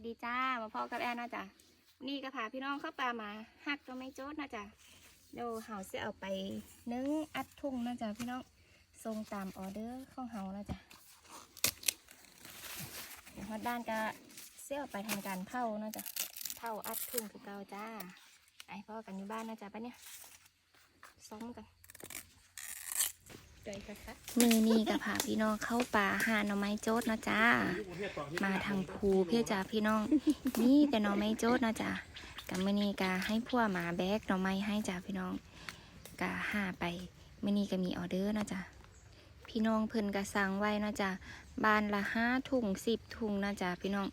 วัสดีจ้า มาพ่อกับแอนนะจ๊ะนี่ก็พาพี่น้องเข้าป่ามาหักก็ไม่โจดนะจ๊ะเดี๋ยวเฮาจะเอาไปนึ่งอัดทุ่งนะจ๊ะพี่น้องส่งตามออเดอร์ของเฮานะจ๊ะเดี๋ยวฮอดด้านก็เสี่ยวไปทำการเผานะจ๊ะเผาอัดทุ่งคือเก่าจ้าไอพ่อกันอยู่บ้านนะจ๊ะปะเนี่ยซ้อมกัน มือนี้ก็พาพี่น้องเข้าป่าหาหน่อไม้โจดนะจ้า มาทางภูเพื่อจ้าพี่น้อง นี่แต่หน้อไม้โจดนะจ๊ะกับมือนี้กาให้พวกหมาแบกหน่อไม้ให้จ้าพี่น้องกาห้าไปมือนี้ก็มีออเดอร์นะจ๊ะพี่น้องเพิ่นก็สั่งไว้นะจ๊ะบานละห้าถุงสิบถุงนะจ๊ะพี่น้อง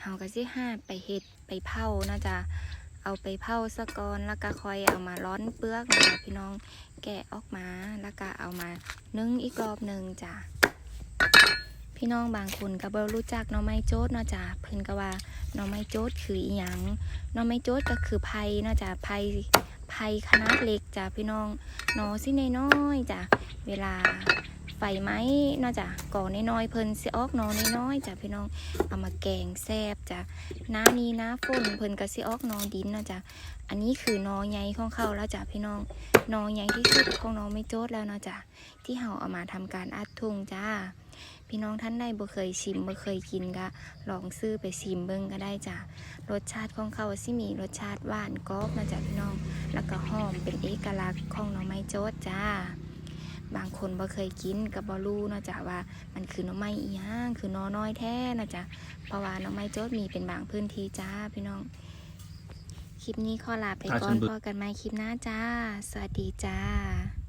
เฮาก็สิห้าไปเฮ็ดไปเผานะจ๊ะ เอาไปเผาสะกอนแล้วก็คอยเอามาร้อนเปลือกนะจ๊ะพี่น้องแกะออกมาแล้วก็เอามานึ่งอีกรอบหนึ่งจ้ะพี่น้องบางคนก็บ่รู้จักหน่อไม้โจดเนาะจ้ะเพิ่นก็ว่าหน่อไม้โจดคืออีหยังหน่อไม้โจดก็คือไผ่เนาะจ้ะไผ่ไผ่ขนาดเล็กจ้ะพี่น้องหนอสิน้อยๆจ้ะเวลา ไฟไหมเนาะจ้ะก่อน้อยๆเพิ่นสิออกนอน้อยๆจ้ะพี่น้องเอามาแกงแซบจ้ะหน้านี้หน้าฝนเพิ่นก็สิออกนอดินเนาะจ้ะอันนี้คือนอใหญ่ของเขาแล้วจ้ะพี่น้องนอใหญ่ที่สุดของหนองไม้โจดแล้วเนาะจ้ะที่เฮาเอามาทำการอัดทุ่งจ้าพี่น้องท่านใดบ่เคยชิมบ่เคยกินก็ลองซื้อไปชิมเบิ่งก็ได้จ้ะรสชาติของเขาสิมีรสชาติหวานกรอบมาจากพี่น้อง แล้วก็หอมเป็นเอกลักษณ์ของหน่อไม้โจดจ้า บางคนบ่เคยกินก็บ่รู้เนาะจ้ะว่ามันคือหน่อไม้อีหยังคือหนอน้อยแท้นะจ้ะเพราะว่าหน่อไม้โจดมีเป็นบางพื้นที่จ้าพี่น้อง คลิปนี้ขอลาไปก่อนพอกันใหม่คลิปหน้าจ้า สวัสดีจ้า